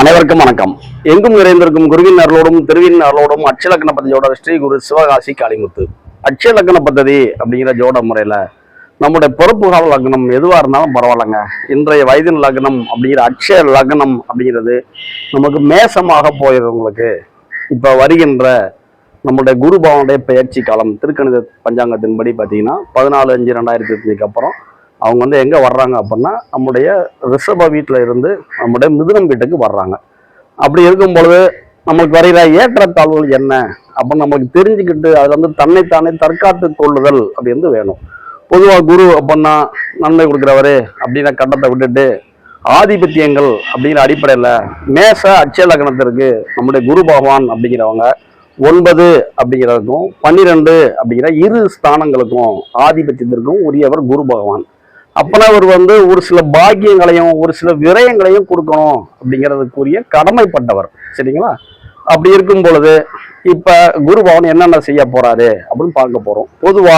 அனைவருக்கும் வணக்கம். எங்கும் நிறைந்திருக்கும் குருவின் அருளோடும் திருவின் அருளோடும் அட்சலக்கண பத்தியோட ஸ்ரீ குரு சிவகாசி காளிமுத்து. அட்சலக்கண பத்ததி அப்படிங்கிற ஜோட முறையில நம்முடைய பொறுப்பு கால லக்னம் எதுவாக இருந்தாலும் பரவாயில்லைங்க. இன்றைய வயதின் லக்னம் அப்படிங்கிற அட்சய லக்னம் அப்படிங்கிறது நமக்கு மேசமாக போயிருந்தவங்களுக்கு இப்போ வருகின்ற நம்முடைய குரு பவனுடைய பயிற்சி காலம் திருக்கணித பஞ்சாங்கத்தின்படி பார்த்தீங்கன்னா பதினாலு அஞ்சு ரெண்டாயிரத்தி அப்புறம் அவங்க வந்து எங்கே வர்றாங்க அப்படின்னா நம்முடைய ரிஷப வீட்டில் இருந்து நம்முடைய மிதுனம் வீட்டுக்கு வர்றாங்க. அப்படி இருக்கும் பொழுது நம்மளுக்கு வரைகிற ஏற்றத்தாழ்வுகள் என்ன அப்படின்னு நம்மளுக்கு தெரிஞ்சுக்கிட்டு அதில் வந்து தன்னைத்தானே தற்காத்து கொள்ளுதல் அப்படி வந்து வேணும். பொதுவாக குரு அப்படின்னா நன்மை கொடுக்குறவர் அப்படின்னா கட்டத்தை விட்டுட்டு ஆதிபத்தியங்கள் அப்படிங்கிற அடிப்படையில் மேச அச்சய லக்னத்திற்கு நம்முடைய குரு பகவான் அப்படிங்கிறவங்க ஒன்பது அப்படிங்கிறதுக்கும் பன்னிரெண்டு அப்படிங்கிற இரு ஸ்தானங்களுக்கும் ஆதிபத்தியத்திற்கும் உரியவர் குரு பகவான். அப்பனா அவர் வந்து ஒரு சில பாக்கியங்களையும் ஒரு சில விரயங்களையும் கொடுக்கணும் அப்படிங்கிறதுக்குரிய கடமைப்பட்டவர். சரிங்களா? அப்படி இருக்கும் பொழுது இப்போ குரு பவன் என்னென்ன செய்ய போறாரு அப்படின்னு பார்க்க போறோம். பொதுவா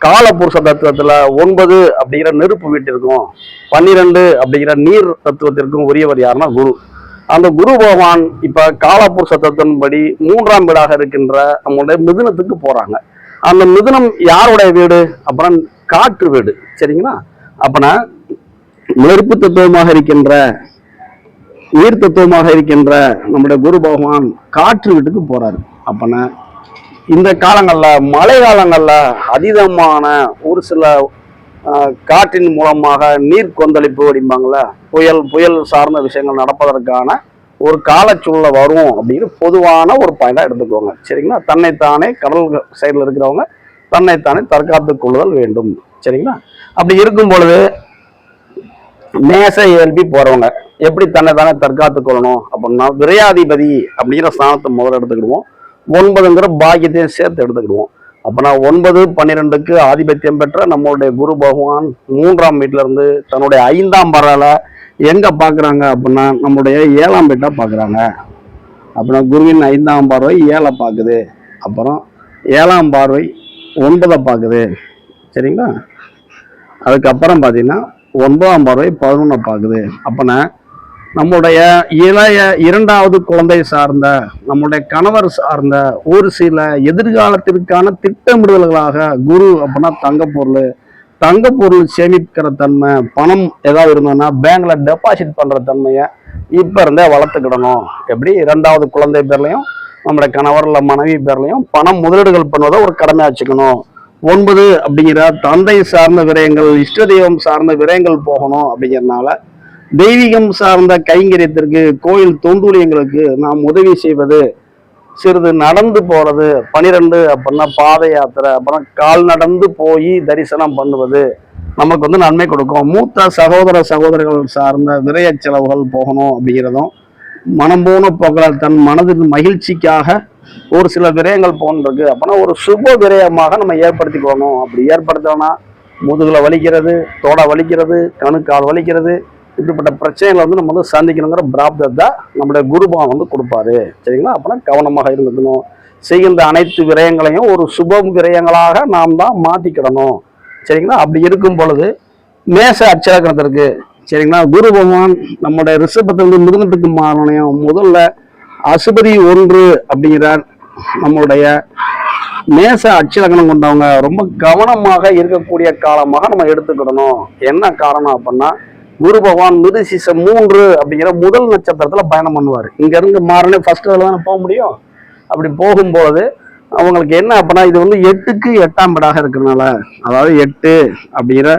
காலபுருஷ தத்துவத்தில் ஒன்பது அப்படிங்கிற நெருப்பு வீட்டிற்கும் பன்னிரெண்டு அப்படிங்கிற நீர் தத்துவத்திற்கும் உரியவர் யாருன்னா குரு. அந்த குரு பகவான் இப்போ காலபுருஷ தத்துவத்தின்படி மூன்றாம் வீடாக இருக்கின்ற நம்மளுடைய மிதுனத்துக்கு போறாங்க. அந்த மிதுனம் யாருடைய வீடு? அப்புறம் காற்று வீடு சரிங்களா? அப்பனா நெருப்பு தத்துவமாக இருக்கின்ற உயிர் தத்துவமாக இருக்கின்ற நம்முடைய குரு பகவான் காற்று வீட்டுக்கு போறாரு. அப்பனா இந்த காலங்களில் மழை காலங்களில் அதீதமான ஒரு சில காற்றின் மூலமாக நீர் கொந்தளிப்பு அப்படிம்பாங்கள்ல புயல் புயல் சார்ந்த விஷயங்கள் நடப்பதற்கான ஒரு காலச்சூழலை வரும் அப்படின்னு பொதுவான ஒரு பாயிண்டாக எடுத்துக்கோங்க. சரிங்களா? தன்னைத்தானே கடல் சைடில் இருக்கிறவங்க தன்னைத்தானே தற்காத்துக் கொள்ளுதல் வேண்டும். சரிங்களா? அப்படி இருக்கும் பொழுது மேச இயல்பி போறவங்க எப்படி தன்னைத்தானே தற்காத்து தற்காத்துக் கொள்ளணும் அப்படின்னா விரையாதிபதி அப்படிங்கிற ஸ்தானத்தை முதல்ல எடுத்துக்கிடுவோம். ஒன்பதுங்கிற பாக்கியத்தையும் சேர்த்து எடுத்துக்கிடுவோம். அப்பனா ஒன்பது பன்னிரெண்டுக்கு ஆதிபத்தியம் பெற்ற நம்மளுடைய குரு பகவான் மூன்றாம் வீட்டிலேருந்து தன்னுடைய ஐந்தாம் பரல எங்கே பார்க்குறாங்க அப்படின்னா நம்முடைய ஏழாம் வீட்டை பார்க்குறாங்க அப்படின்னா குருவின் ஐந்தாம் பார்வை ஏழை பார்க்குது அப்புறம் ஏழாம் பார்வை ஒன்பதை பார்க்குது சரிங்களா? அதுக்கப்புறம் பார்த்தீங்கன்னா ஒன்பதாம் பார்வை பதினொன்றை பார்க்குது அப்போனா நம்முடைய இளைய இரண்டாவது குழந்தை சார்ந்த நம்முடைய கணவர் சார்ந்த ஒரு சில எதிர்காலத்திற்கான திட்டமிடுதல்களாக குரு அப்படின்னா தங்கப்பொருள் தங்கப்பொருள் சேமிக்கிற தன்மை பணம் ஏதாவது இருந்ததுன்னா பேங்க்ல டெபாசிட் பண்ணுற தன்மையை இப்போ இருந்தே வளர்த்துக்கிடணும். எப்படி? இரண்டாவது குழந்தை பேர்லையும் நம்மளோட கணவர் இல்ல மனைவி பேர்லையும் பணம் முதலீடுகள் பண்ணுவதை ஒரு கடமையா வச்சுக்கணும். ஒன்பது அப்படிங்கிற தந்தை சார்ந்த விரயங்கள் இஷ்ட தெய்வம் சார்ந்த விரயங்கள் போகணும் அப்படிங்கிறதுனால தெய்வீகம் சார்ந்த கைங்கரியத்திற்கு கோயில் தொண்டூலியங்களுக்கு நாம் உதவி செய்வது சிறிது நடந்து போறது பனிரெண்டு அப்படின்னா பாத யாத்திரை அப்புறம் கால் நடந்து போய் தரிசனம் பண்ணுவது நமக்கு வந்து நன்மை கொடுக்கும். மூத்த சகோதர சகோதரர்கள் சார்ந்த விரைய செலவுகள் போகணும் அப்படிங்கிறதும் மனம் போன போக்கிற தன் மனதின் மகிழ்ச்சிக்காக ஒரு சில விரயங்கள் போன்றிருக்கு. அப்படின்னா ஒரு சுப விரயமாக நம்ம ஏற்படுத்திக்கணும். அப்படி ஏற்படுத்தோம்னா முதுகில் வலிக்கிறது தோட வலிக்கிறது கணுக்கால் வலிக்கிறது இப்படிப்பட்ட பிரச்சனைகளை வந்து நம்ம வந்து சந்திக்கணுங்கிற பிராப்தத்தை நம்முடைய குருபான் வந்து கொடுப்பாரு. சரிங்களா? அப்பனா கவனமாக இருந்துக்கணும். செய்கின்ற அனைத்து விரயங்களையும் ஒரு சுப விரயங்களாக நாம் தான் மாற்றிக்கிடணும் சரிங்களா? அப்படி இருக்கும் பொழுது மேச அச்சலக்கணத்திற்கு சரிங்களா? குரு பகவான் நம்முடைய ரிஷபத்திலிருந்து மிருகத்துக்கு மாறணையும் முதல்ல அசுபதி ஒன்று அப்படிங்கிற நம்மளுடைய மேச அச்சலக்கணம் கொண்டவங்க ரொம்ப கவனமாக இருக்கக்கூடிய காலமாக நம்ம எடுத்துக்கிடணும். என்ன காரணம் அப்படின்னா குரு பகவான் மிருசிச மூன்று அப்படிங்கிற முதல் நட்சத்திரத்துல பயணம் பண்ணுவார். இங்க இருந்து மாறனே ஃபர்ஸ்ட் அதில் தானே போக முடியும்? அப்படி போகும்போது அவங்களுக்கு என்ன அப்படின்னா இது வந்து எட்டுக்கு எட்டாம் வீடாக இருக்கிறதுனால அதாவது எட்டு அப்படிங்கிற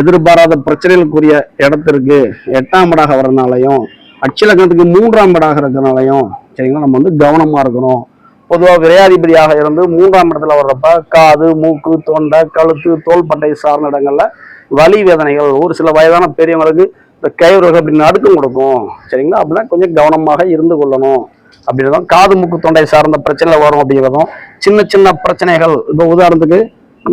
எதிர்பாராத பிரச்சனைகளுக்குரிய இடத்திற்கு எட்டாம் இடாக வரனாலையும் அச்சலக்கணத்துக்கு மூன்றாம் இடாக இருக்கிறனாலையும் சரிங்களா நம்ம வந்து கவனமாக இருக்கணும். பொதுவாக விரையாதிபதியாக இருந்து மூன்றாம் இடத்துல வர்றப்ப காது மூக்கு தொண்டை கழுத்து தோள்பட்டை சார்ந்த இடங்கள்ல வலி வேதனைகள் ஒரு சில வயதான பெரியவங்களுக்கு இந்த கைவிரல்கள் அப்படின்னு நடுக்கம் கொடுக்கும். சரிங்களா? அப்படின்னா கொஞ்சம் கவனமாக இருந்து கொள்ளணும். அப்படின்றதும் காது மூக்கு தொண்டை சார்ந்த பிரச்சனைகள் வரும் அப்படிங்கிறதும் சின்ன சின்ன பிரச்சனைகள். இப்போ உதாரணத்துக்கு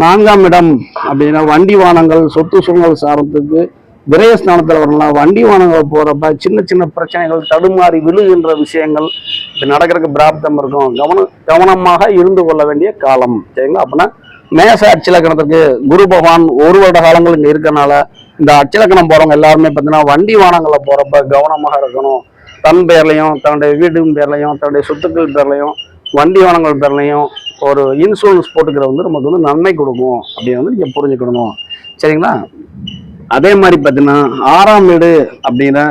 நான்காம் இடம் அப்படின்னா வண்டி வாகனங்கள் சொத்து சூழல் சார்ந்தது விரயஸ்தானத்தில் வரலாம். வண்டி வாகனங்கள் போகிறப்ப சின்ன சின்ன பிரச்சனைகள் தடுமாறி விழுகின்ற விஷயங்கள் இப்போ நடக்கிறதுக்கு பிராப்தம் இருக்கும். கவனம் கவனமாக இருந்து கொள்ள வேண்டிய காலம். சரிங்களா? அப்படின்னா மேச அச்சிலக்கணத்துக்கு குரு பகவான் ஒரு வருட காலங்கள் இங்கே இருக்கனால இந்த அச்சிலக்கணம் போகிறவங்க எல்லாருமே பார்த்தீங்கன்னா வண்டி வாகனங்களில் போகிறப்ப கவனமாக இருக்கணும். தன் பேர்லையும் தன்னுடைய வீடு பேர்லையும் தன்னுடைய சொத்துக்கள் பேர்லையும் வண்டி வாகனங்கள் பேர்லையும் ஒரு இன்சூரன்ஸ் போட்டுக்கிறது வந்து நமக்கு வந்து நன்மை கொடுக்கும். அப்படின்னு வந்து நீங்கள் புரிஞ்சுக்கணும். சரிங்களா? அதே மாதிரி பார்த்தீங்கன்னா ஆறாம் வீடு அப்படிங்கிற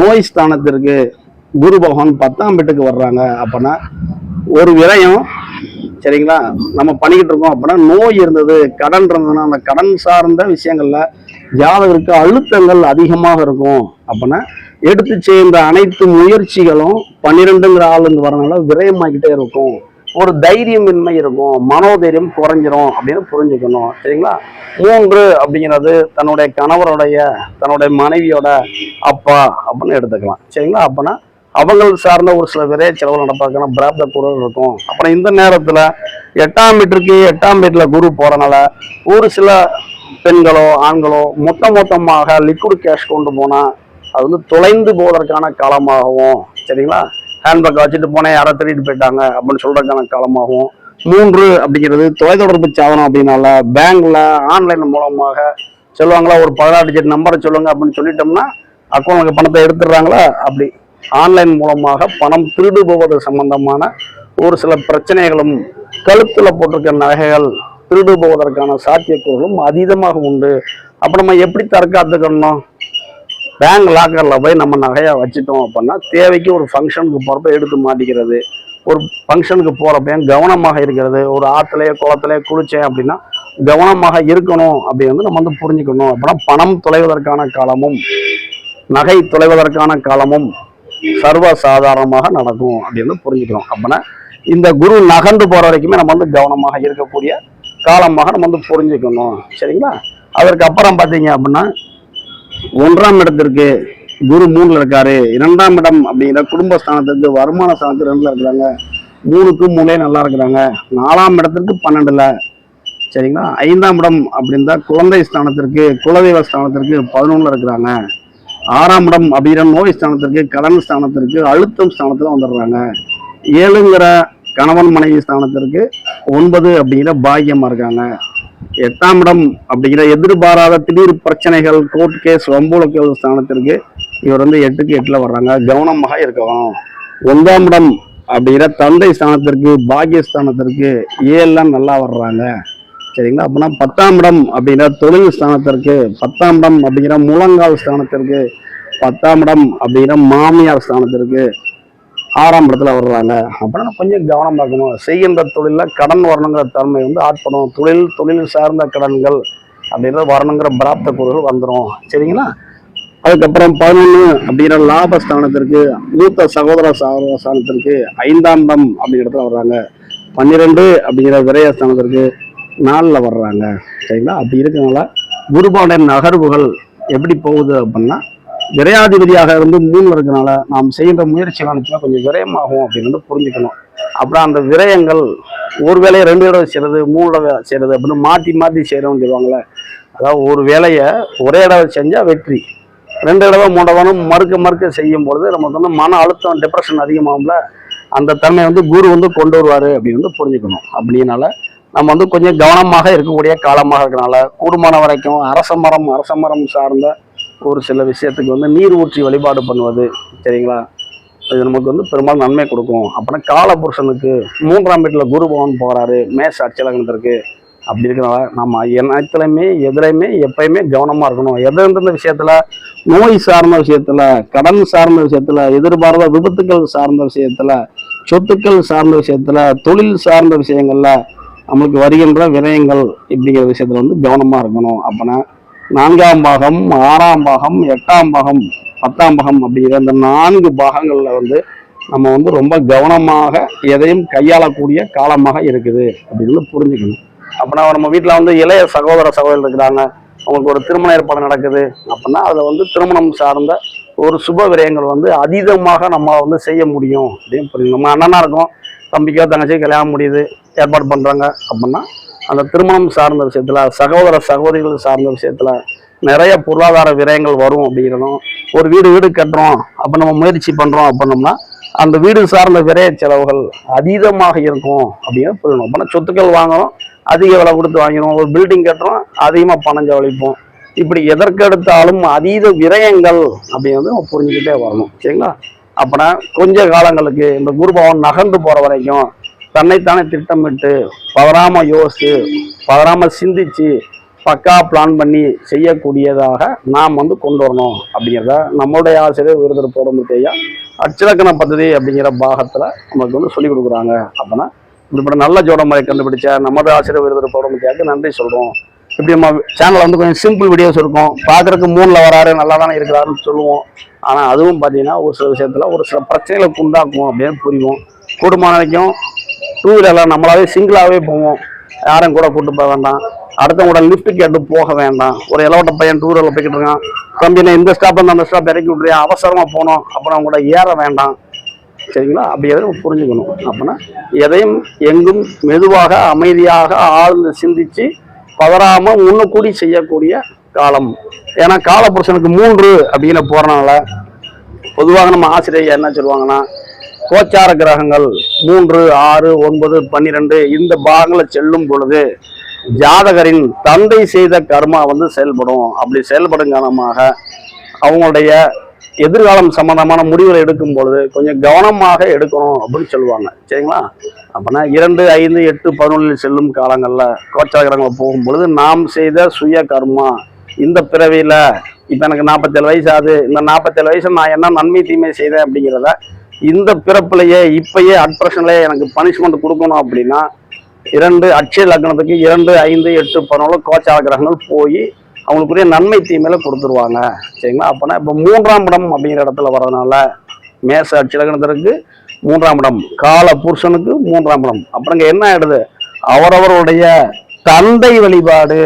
நோய் ஸ்தானத்திற்கு குரு பகவான் பத்தாம் வீட்டுக்கு வர்றாங்க அப்படின்னா ஒரு விரயம் சரிங்களா? நம்ம பண்ணிக்கிட்டு இருக்கோம் அப்படின்னா நோய் இருந்தது கடன் இருந்ததுன்னா அந்த கடன் சார்ந்த விஷயங்கள்ல ஜாதகருக்கு அழுத்தங்கள் அதிகமாக இருக்கும் அப்படின்னா எடுத்து சேர்ந்த அனைத்து முயற்சிகளும் பன்னிரெண்டுங்கிற ஆளுங்க வரனால விரயமாகிட்டே இருக்கும். ஒரு தைரியமின்மை இருக்கும். மனோதைரியம் குறைஞ்சிரும் அப்படின்னு புரிஞ்சுக்கணும். சரிங்களா? மூன்று அப்படிங்கிறது தன்னுடைய கணவருடைய தன்னுடைய மனைவியோட அப்பா அப்படின்னு எடுத்துக்கலாம். சரிங்களா? அப்படின்னா அவங்கள் சார்ந்த ஒரு சில விரைய செலவு நடப்பாக்கான பிராப்த குரல் இருக்கும். அப்புறம் இந்த நேரத்தில் எட்டாம் வீட்டிற்கு எட்டாம் வீட்டில் குரு போகிறனால ஒரு சில பெண்களோ ஆண்களோ மொத்த மொத்தமாக லிக்விட் கேஷ் கொண்டு போனால் அது வந்து தொலைந்து போவதற்கான காலமாகவும் சரிங்களா? ஹேண்ட்பேக் வச்சுட்டு போனேன் யாரோ திருடிட்டு போயிட்டாங்க அப்படின்னு சொல்றதுக்கான காலமாகவும். மூன்று அப்படிங்கிறது தொலைத்தொடர்பு சாதனம் அப்படின்னால பேங்க்ல ஆன்லைன் மூலமாக சொல்லுவாங்களா ஒரு பதினாறு டிஜிட் நம்பரை சொல்லுங்க அப்படின்னு சொல்லிட்டோம்னா அக்கௌண்ட்ல பணத்தை எடுத்துடுறாங்களா? அப்படி. ஆன்லைன் மூலமாக பணம் திருடு போவது சம்பந்தமான ஒரு சில பிரச்சனைகளும் கழுத்துல போட்டிருக்க நகைகள் திருடு போவதற்கான சாத்தியக்கூறுகளும் அதீதமாக உண்டு. அப்ப நம்ம எப்படி தற்காத்துக்கணும்? பேங்க் லாக்கரில் போய் நம்ம நகையை வச்சுட்டோம் அப்படின்னா தேவைக்கு ஒரு ஃபங்க்ஷனுக்கு போகிறப்ப எடுத்து மாட்டிக்கிறது ஒரு ஃபங்க்ஷனுக்கு போகிறப்பையும் கவனமாக இருக்கிறது ஒரு ஆற்றுலையே குளத்துலையே குளித்தேன் அப்படின்னா கவனமாக இருக்கணும் அப்படி வந்து நம்ம வந்து புரிஞ்சுக்கணும். அப்படின்னா பணம் தொலைவதற்கான காலமும் நகை தொலைவதற்கான காலமும் சர்வ சாதாரணமாக நடக்கும் அப்படின்னு புரிஞ்சுக்கிறோம் அப்படின்னா இந்த குரு நகர்ந்து போகிற வரைக்குமே நம்ம வந்து கவனமாக இருக்கக்கூடிய காலமாக நம்ம வந்து புரிஞ்சுக்கணும். சரிங்களா? அதற்கு அப்புறம் பார்த்தீங்க அப்படின்னா ஒன்றாம் இடத்திற்கு குரு மூணுல இருக்காரு. இரண்டாம் இடம் அப்படிங்கிற குடும்ப ஸ்தானத்துக்கு வருமான ஸ்தானத்துக்கு ரெண்டுல இருக்கிறாங்க. மூணுக்கு மூணே நல்லா இருக்கிறாங்க. நாலாம் இடத்திற்கு பன்னெண்டுல. சரிங்களா? ஐந்தாம் இடம் அப்படின்னா குழந்தை ஸ்தானத்திற்கு குலதெய்வ ஸ்தானத்திற்கு பதினொன்றுல இருக்கிறாங்க. ஆறாம் இடம் அப்படிங்கிற நோய் ஸ்தானத்திற்கு கடன் ஸ்தானத்திற்கு அழுத்தம் ஸ்தானத்துல வந்துடுறாங்க. ஏழுங்கிற கணவன் மனைவி ஸ்தானத்திற்கு ஒன்பது அப்படிங்கிற பாக்கியமா இருக்காங்க. எட்டாம் இடம் அப்படிங்கிற எதிர்பாராத திடீர் பிரச்சனைகள் கோர்ட் கேஸ் வம்புழக்கல் ஸ்தானத்திற்கு இவர் வந்து எட்டுக்கு எட்டுல வர்றாங்க. கவனமாக இருக்கணும். ஒன்றாம் இடம் அப்படிங்கிற தந்தை ஸ்தானத்திற்கு பாகியஸ்தானத்திற்கு ஏஎல்லாம் நல்லா வர்றாங்க. சரிங்களா? அப்படின்னா பத்தாம் இடம் அப்படிங்கிற தொழில் ஸ்தானத்திற்கு பத்தாம் இடம் அப்படிங்கிற முழங்கால் ஸ்தானத்திற்கு பத்தாம் இடம் அப்படிங்கிற மாமியார் ஸ்தானத்திற்கு ஆறாம் இடத்துல வர்றாங்க அப்படின்னா கொஞ்சம் கவனம் பார்க்கணும் செய்கின்ற தொழிலில் கடன் வரணுங்கிற தன்மை வந்து ஆட்படும் தொழில் தொழில் சார்ந்த கடன்கள் அப்படின்றது வரணுங்கிற பிராப்த பொருள்கள் வந்துடும் சரிங்களா? அதுக்கப்புறம் பதினொன்று அப்படிங்கிற லாபஸ்தானத்திற்கு மூத்த சகோதர சகோதர ஸ்தானத்திற்கு ஐந்தாம் இடம் அப்படிங்கிற இடத்துல வர்றாங்க. பன்னிரெண்டு அப்படிங்கிற விரயஸ்தானத்திற்கு நாளில் வர்றாங்க. சரிங்களா? அப்படி இருக்கனால குருபாவுடைய நகர்வுகள் எப்படி போகுது அப்படின்னா விரையாதிபதியாக இருந்து மூணு இருக்கனால நாம் செய்கின்ற முயற்சிகள் அனைத்துமே கொஞ்சம் விரயமாகும் அப்படின்னு வந்து புரிஞ்சுக்கணும். அப்புறம் அந்த விரயங்கள் ஒரு வேலையை ரெண்டு தடவை செய்யறது மூணு தடவை செய்யறது அப்படின்னு மாற்றி மாற்றி செய்கிறோம் சொல்லுவாங்களே அதாவது ஒரு வேலையை ஒரே தடவை செஞ்சால் வெற்றி. ரெண்டு தடவை மூணு தடவை மறுக்க மறுக்க செய்யும் பொழுது நமக்கு வந்து மன அழுத்தம் டிப்ரெஷன் அதிகமாகும்ல அந்த தன்மை வந்து குரு வந்து கொண்டு வருவார் அப்படின்னு வந்து புரிஞ்சுக்கணும். அப்படின்னால நம்ம வந்து கொஞ்சம் கவனமாக இருக்கக்கூடிய காலமாக இருக்கனால கூடுமான வரைக்கும் அரச மரம் அரச மரம் சார்ந்த ஒரு சில விஷயத்துக்கு வந்து நீர் ஊற்றி வழிபாடு பண்ணுவது சரிங்களா? இது நமக்கு வந்து பெரும்பாலும் நன்மை கொடுக்கும். அப்புறம் காலபுருஷனுக்கு மூன்றாம் வீட்டில் குரு பவன் போகிறாரு மேஷ அச்சலகனத்திற்கு அப்படி இருக்கிறனால நம்ம எல்லாத்துலையுமே எதிரையுமே எப்பயுமே கவனமாக இருக்கணும். எதிர்ந்த விஷயத்தில் நோய் சார்ந்த விஷயத்தில் கடன் சார்ந்த விஷயத்தில் எதிர்பாராத விபத்துக்கள் சார்ந்த விஷயத்தில் சொத்துக்கள் சார்ந்த விஷயத்தில் தொழில் சார்ந்த விஷயங்களில் நம்மளுக்கு வருகின்ற விரயங்கள் இப்படிங்கிற விஷயத்தில் வந்து கவனமாக இருக்கணும். அப்படின்னா நான்காம் பாகம் ஆறாம் பாகம் எட்டாம் பாகம் பத்தாம் பாகம் அப்படிங்கிற இந்த நான்கு பாகங்கள்ல வந்து நம்ம வந்து ரொம்ப கவனமாக எதையும் கையாளக்கூடிய காலமாக இருக்குது அப்படின்னு புரிஞ்சுக்கணும். அப்படின்னா நம்ம வீட்டில் வந்து இளைய சகோதர சகோதரர் இருக்கிறாங்க. அவங்களுக்கு ஒரு திருமண ஏற்பாடு நடக்குது. அப்படின்னா அதில் வந்து திருமணம் சார்ந்த ஒரு சுப விரயங்கள் வந்து அதீதமாக நம்ம வந்து செய்ய முடியும் அப்படின்னு புரியும் நம்ம அண்ணனாக இருக்கோம் தம்பிக்கோ தங்கச்சியோ கல்யாணம் முடியுது ஏற்பாடு பண்ணுறாங்க அப்படின்னா அந்த திருமணம் சார்ந்த விஷயத்துல சகோதர சகோதரிகள் சார்ந்த விஷயத்துல நிறைய பொருளாதார விரயங்கள் வரும் அப்படிங்கிறதும் ஒரு வீடு வீடு கட்டுறோம் அப்போ நம்ம முயற்சி பண்ணுறோம் அப்படின்னோம்னா அந்த வீடு சார்ந்த விரைய செலவுகள் அதீதமாக இருக்கும் அப்படின்னு புரியணும் அப்படின்னா சொத்துக்கள் வாங்குறோம் அதிக விலை கொடுத்து வாங்கிடுவோம் ஒரு பில்டிங் கட்டுறோம் அதிகமாக பணம் செலவழிப்போம். இப்படி எதற்கெடுத்தாலும் அதீத விரயங்கள் அப்படின்னு வந்து நம்ம புரிஞ்சுக்கிட்டே வரணும். சரிங்களா? அப்படின்னா கொஞ்ச காலங்களுக்கு இந்த குருபவன் நகர்ந்து போகிற வரைக்கும் தன்னைத்தானே திட்டமிட்டு பதறாம யோசித்து பதறாம சிந்திச்சு பக்கா பிளான் பண்ணி செய்யக்கூடியதாக நாம் வந்து கொண்டு வரணும் அப்படிங்கிறத நம்மளுடைய ஆசிரியர் விருதர் போடமுத்தையா அச்சலக்கண பദ്ധதி அப்படிங்கிற பாகத்தில் நமக்கு வந்து சொல்லிக் கொடுக்குறாங்க. அப்படின்னா இப்படி நல்ல ஜோட முறை கண்டுபிடிச்ச நமது ஆசிரியர் விருது போடமுத்தையாக்கு நன்றி சொல்கிறோம் இப்படி நம்ம சேனலில் வந்து கொஞ்சம் சிம்பிள் வீடியோஸ் இருக்கும். பார்க்குறதுக்கு மூணில் வராரு நல்லா தானே இருக்கிறாருன்னு சொல்லுவோம். ஆனால் அதுவும் பார்த்தீங்கன்னா ஒரு சில விஷயத்தில் ஒரு சில பிரச்சனைகளை உண்டாக்கும் அப்படின்னு புரியும் கூடுமான வரைக்கும் டூ வீலரில் நம்மளாவே சிங்கிளாகவே போவோம். யாரும் கூட கூட்டு போக வேண்டாம். அடுத்தவங்களோட லிஃப்ட் கேட்டு போக வேண்டாம். ஒரு இலவட்ட பையன் டூ வீலரில் போய்கிட்டு இருக்கான். தம்பி நான் இந்த ஸ்டாப் அந்த ஸ்டாப் இறக்கி விட்றியா அவசரமாக போனோம் அப்புறம் அவங்க கூட ஏற வேண்டாம். சரிங்களா? அப்படி எதை நம்ம புரிஞ்சுக்கணும். அப்படின்னா எதையும் எங்கும் மெதுவாக அமைதியாக ஆழ்ந்து சிந்திச்சு பதறாம முன்னக்கூடி செய்யக்கூடிய காலம். ஏன்னா காலபுருஷனுக்கு மூன்று அப்படின்னு போகிறனால பொதுவாக நம்ம ஆசிரியர் என்ன சொல்லுவாங்கன்னா கோச்சார கிரகங்கள் மூன்று ஆறு ஒன்பது பன்னிரெண்டு இந்த பாகங்களை செல்லும் பொழுது ஜாதகரின் தந்தை செய்த கர்மா வந்து செயல்படும். அப்படி செயல்படும் காரணமாக அவங்களுடைய எதிர்காலம் சம்பந்தமான முடிவுகளை எடுக்கும் பொழுது கொஞ்சம் கவனமாக எடுக்கணும் அப்படின்னு சொல்லுவாங்க. சரிங்களா? அப்படின்னா இரண்டு ஐந்து எட்டு பதினொன்றில் செல்லும் காலங்களில் கோச்சார கிரகங்கள் போகும் பொழுது நாம் செய்த சுய கர்மா இந்த பிறவியில் இப்போ எனக்கு நாற்பத்தேழு வயசு ஆகுது. இந்த நாற்பத்தேழு வயசு நான் என்ன நன்மை தீமை செய்தேன் அப்படிங்கிறத இந்த பிறப்புலையே இப்பயே அட்ரஷன்லேயே எனக்கு பனிஷ்மெண்ட் கொடுக்கணும் அப்படின்னா இரண்டு அட்சய லக்னத்துக்கு இரண்டு ஐந்து எட்டு பதினோழு கோச்சார கிரகங்கள் போய் அவங்களுக்குரிய நன்மை தீமையில கொடுத்துருவாங்க. சரிங்களா? அப்போனா இப்போ மூன்றாம் இடம் அப்படிங்கிற இடத்துல வர்றதுனால மேச அட்சய லக்னத்திற்கு மூன்றாம் இடம் கால புருஷனுக்கு மூன்றாம் இடம். அப்புறங்க என்ன ஆயிடுது? அவரவருடைய தந்தை வழிபாடு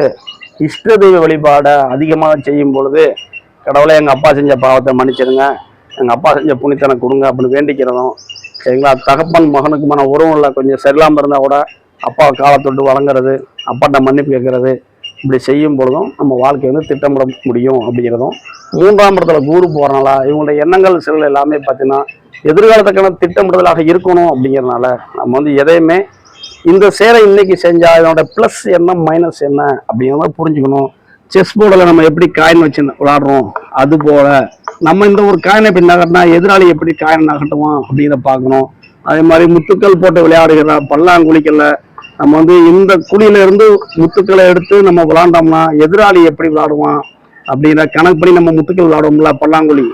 இஷ்ட தெய்வ வழிபாடை அதிகமாக செய்யும் பொழுது கடவுளை எங்கள் அப்பா செஞ்ச பாவத்தை மன்னிச்சிடுங்க. எங்கள் அப்பா செஞ்ச புனித்தனை கொடுங்க அப்படின்னு வேண்டிக்கிறதும். சரிங்களா தகப்பன் மகனுக்குமான உறவு கொஞ்சம் சரியில்லாமல் இருந்தால் கூட அப்பா காலத்தொட்டு வழங்குறது அப்பாட்ட மன்னிப்பு கேட்கறது இப்படி செய்யும் பொழுதும் நம்ம வாழ்க்கையை வந்து திட்டமிட முடியும் அப்படிங்கிறதும். மூன்றாம் இடத்துல கூறு போகிறனால இவங்களுடைய எண்ணங்கள் சில எல்லாமே பார்த்தீங்கன்னா எதிர்காலத்துக்கான திட்டமிடுதலாக இருக்கணும் அப்படிங்கிறதுனால நம்ம வந்து எதையுமே இந்த சேரை இன்னைக்கு செஞ்சால் இதனோட ப்ளஸ் என்ன மைனஸ் என்ன அப்படிங்கிறத புரிஞ்சுக்கணும். செஸ் போர்டில் நம்ம எப்படி காயின் வச்சு விளாடுறோம் அது போல் நம்ம இந்த ஒரு காயினை எப்படி நகட்டினா எதிராளி எப்படி காயின் நகட்டுவான் அப்படிங்கிறத பார்க்கணும். அதே மாதிரி முத்துக்கள் போட்டு விளையாடுகிற பல்லாங்குழிக்கல்ல நம்ம வந்து இந்த குழியில இருந்து முத்துக்களை எடுத்து நம்ம விளாண்டோம்னா எதிராளி எப்படி விளாடுவான் அப்படிங்கிற கணக்கு பண்ணி நம்ம முத்துக்கள் விளாடுவோம்ல பல்லாங்குழி.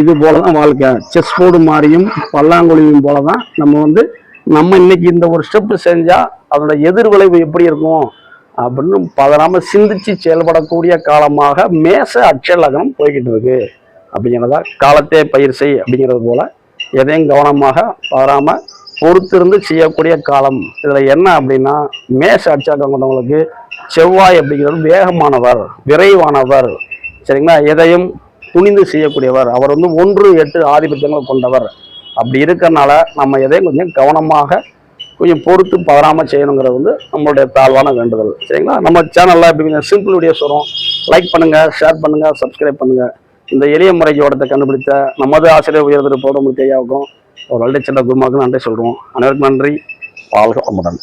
இது போலதான் வாழ்க்கை. செஸ் போர்டு மாதிரியும் பல்லாங்குழியும் போலதான் நம்ம வந்து நம்ம இன்னைக்கு இந்த ஒரு ஸ்டெப் செஞ்சா அதோட எதிர்விளைவு எப்படி இருக்கும்? அப்படின்னு பதறாம சிந்திச்சு செயல்படக்கூடிய காலமாக மேச அட்சலகனம் போய்கிட்டு இருக்கு. அப்படிங்கிறதா காலத்தே பயிர் செய் அப்படிங்கிறது போல எதையும் கவனமாக பதறாம பொறுத்திருந்து செய்யக்கூடிய காலம். இதுல என்ன அப்படின்னா மேச அட்சலகம் கொண்டவங்களுக்கு செவ்வாய் அப்படிங்கிறது வேகமானவர் விரைவானவர். சரிங்களா? எதையும் துணிந்து செய்யக்கூடியவர். அவர் வந்து ஒன்று எட்டு ஆதிபத்தியங்களை கொண்டவர். அப்படி இருக்கிறனால நம்ம எதையும் கொஞ்சம் கவனமாக கொஞ்சம் பொறுத்து பதறாமல் செய்யணுங்கிறது வந்து நம்மளுடைய தாழ்வான வேண்டுதல். சரிங்களா? நம்ம சேனலில் இப்படி கொஞ்சம் சிம்பிள் வீடியோஸ் வரும் லைக் பண்ணுங்கள் ஷேர் பண்ணுங்கள் சப்ஸ்கிரைப் பண்ணுங்கள் இந்த எளிய முறை ஜோடத்தை கண்டுபிடித்த நமது ஆசிரியர் உயர்திரு போட ஐயாவுக்கும் ஒரு வள்ளி செல்ல குருமாவுக்கும் நன்றி சொல்கிறோம் அனைவருக்கும் நன்றி. வாழ்க வளமுடன்.